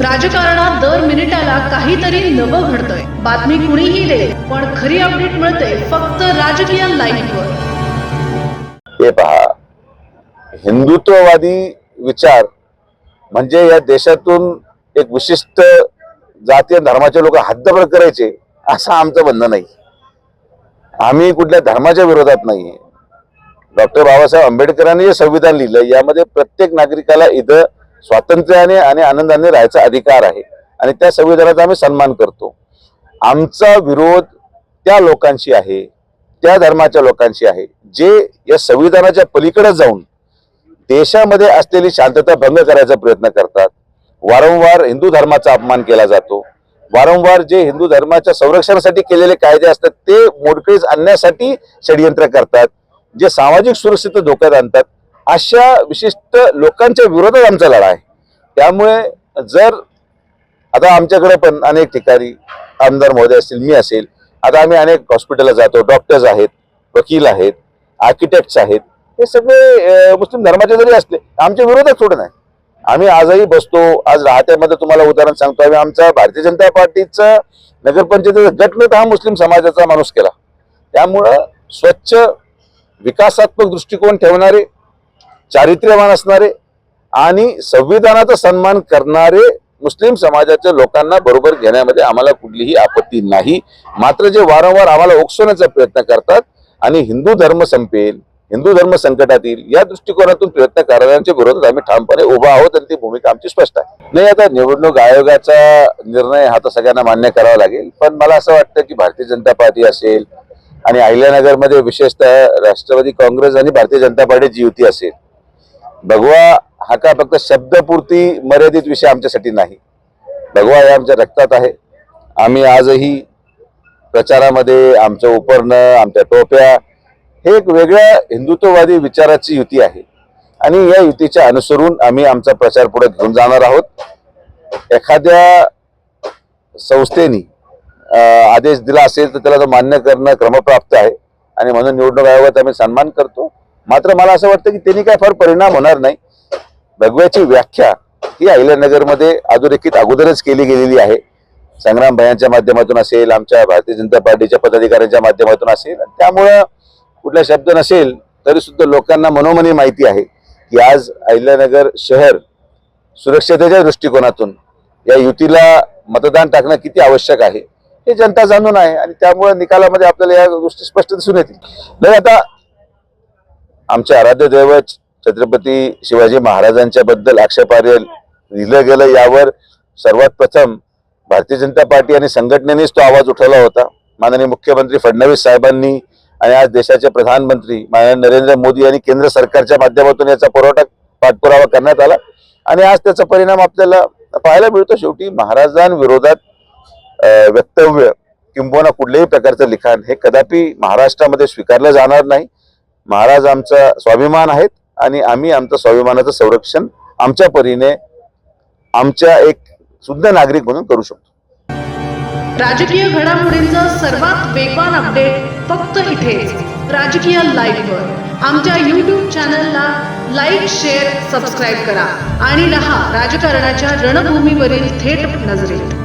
राजकारणात दर मिनिटाला काहीतरी नवं घडतंय. बातमी कुणीही दे पण खरी अपडेट मिळते फक्त राजकीय लाईव्हवर हे पहा हिंदुत्ववादी विचार म्हणजे या देशातून एक विशिष्ट जाती धर्माचे लोक हद्दभर करायचे असं आमचं म्हणणं नाही. आम्ही कुठल्या धर्माच्या विरोधात नाही. डॉक्टर बाबासाहेब आंबेडकरांनी जे संविधान लिहिलं यामध्ये प्रत्येक नागरिकाला इथं स्वातंत्र्याने आणि आनंदाने राहायचा अधिकार आहे. आणि त्या संविधानाचा आम्ही सन्मान करतो. आमचा विरोध त्या लोकांशी आहे त्या धर्माच्या लोकांशी आहे जे या संविधानाच्या पलीकडे जाऊन देशामध्ये असलेली शांतता भंग करायचा प्रयत्न करतात. वारंवार हिंदू धर्माचा अपमान केला जातो. वारंवार जे हिंदू धर्माच्या संरक्षणासाठी केलेले कायदे असतात ते मोडकळीस आणण्यासाठी षडयंत्र करतात. जे सामाजिक सुरक्षित धोक्यात आणतात अशा विशिष्ट लोकांच्या विरोधात आमचा लढा आहे. त्यामुळे जर आता आमच्याकडे पण अनेक ठिकाणी आमदार महोदय असतील मी असेल आता आम्ही अनेक हॉस्पिटलला जातो डॉक्टर्स आहेत वकील आहेत आर्किटेक्ट्स आहेत हे सगळे मुस्लिम धर्माचे जरी असले आमच्या विरोधात थोडं नाही. आम्ही आजही बसतो आज राहत्यामध्ये तुम्हाला उदाहरण सांगतो आम्ही आमचा भारतीय जनता पार्टीचा नगरपंचायतीचा गटनेता हा मुस्लिम समाजाचा माणूस केला. त्यामुळं स्वच्छ विकासात्मक दृष्टिकोन ठेवणारे चारित्र्यवान असणारे आणि संविधानाचा सन्मान करणारे मुस्लिम समाजाच्या लोकांना बरोबर घेण्यामध्ये आम्हाला कुठलीही आपत्ती नाही. मात्र जे वारंवार आम्हाला ओकसवण्याचा प्रयत्न करतात आणि हिंदू धर्म संपेल हिंदू धर्म संकटात येईल या दृष्टिकोनातून प्रयत्न करणाऱ्यांच्या विरोधात आम्ही ठामपणे उभा आहोत आणि ती भूमिका आमची स्पष्ट आहे. नाही आता निवडणूक आयोगाचा निर्णय हा तर सगळ्यांना मान्य करावा लागेल पण मला असं वाटतं की भारतीय जनता पार्टी असेल आणि अहिल्यानगरमध्ये विशेषतः राष्ट्रवादी काँग्रेस आणि भारतीय जनता पार्टीची युती असेल भगवा हा का फक्त शब्दपूर्ती मर्यादित विषय आमच्यासाठी नाही. भगवा हे आमच्या रक्तात आहे. आम्ही आजही प्रचारामध्ये आमचं उपरणं आमच्या टोप्या हे एक वेगळ्या हिंदुत्ववादी विचाराची युती आहे. आणि या युतीच्या अनुसरून आम्ही आमचा प्रचार पुढे घेऊन जाणार आहोत. एखाद्या संस्थेनी आदेश दिला असेल तर त्याला तो मान्य करणं क्रमप्राप्त आहे. आणि म्हणून निवडणूक आयोगात आम्ही सन्मान करतो. मात्र मला असं वाटतं की त्यांनी काय फार परिणाम होणार नाही. भगव्याची व्याख्या ही अहिल्यानगरमध्ये अधोरेखित अगोदरच केली गेलेली आहे. संग्राम भयांच्या माध्यमातून असेल आमच्या भारतीय जनता पार्टीच्या पदाधिकाऱ्यांच्या माध्यमातून असेल त्यामुळं कुठला शब्द नसेल तरी सुद्धा लोकांना मनोमनी माहिती आहे की आज अहिल्यानगर शहर सुरक्षतेच्या दृष्टिकोनातून या युतीला मतदान टाकणं किती आवश्यक आहे हे जनता जाणून आहे आणि त्यामुळे निकालामध्ये आपल्याला या गोष्टी स्पष्ट दिसून येतील. आता आमचे आराध्य दैवत छत्रपती शिवाजी महाराजांच्या बद्दल आक्षेपार्ह लिहिलं गेलं यावर सर्वात प्रथम भारतीय जनता पार्टी आणि संघटनेनेच तो आवाज उठवला होता. माननीय मुख्यमंत्री फडणवीस साहेबांनी आणि आज देशाचे प्रधानमंत्री माननीय नरेंद्र मोदी यांनी केंद्र सरकारच्या माध्यमातून याचा पुरवठा पाठपुरावा करण्यात आला. आणि आज त्याचा परिणाम आपल्याला पाहायला मिळतो. शेवटी महाराजांविरोधात वक्तव्य किंबहुना कुठल्याही प्रकारचं लिखाण हे कदापि महाराष्ट्रामध्ये स्वीकारलं जाणार नाही. महाराज आमचा स्वाभिमान आहेत आणि आम्ही आमचं स्वाभिमानाचं संरक्षण आमच्या परीने आमच्या एक शुद्ध नागरिक म्हणून करू शकतो. राजकीय घडामोडींचा सर्वात वेगवान अपडेट फक्त इथेच राजकीय लाईव्हवर आमच्या यूट्यूब चॅनलला लाईक शेअर सबस्क्राईब करा. आणि रहा राजकारणाच्या रणभूमीवरील थेट नजरेत.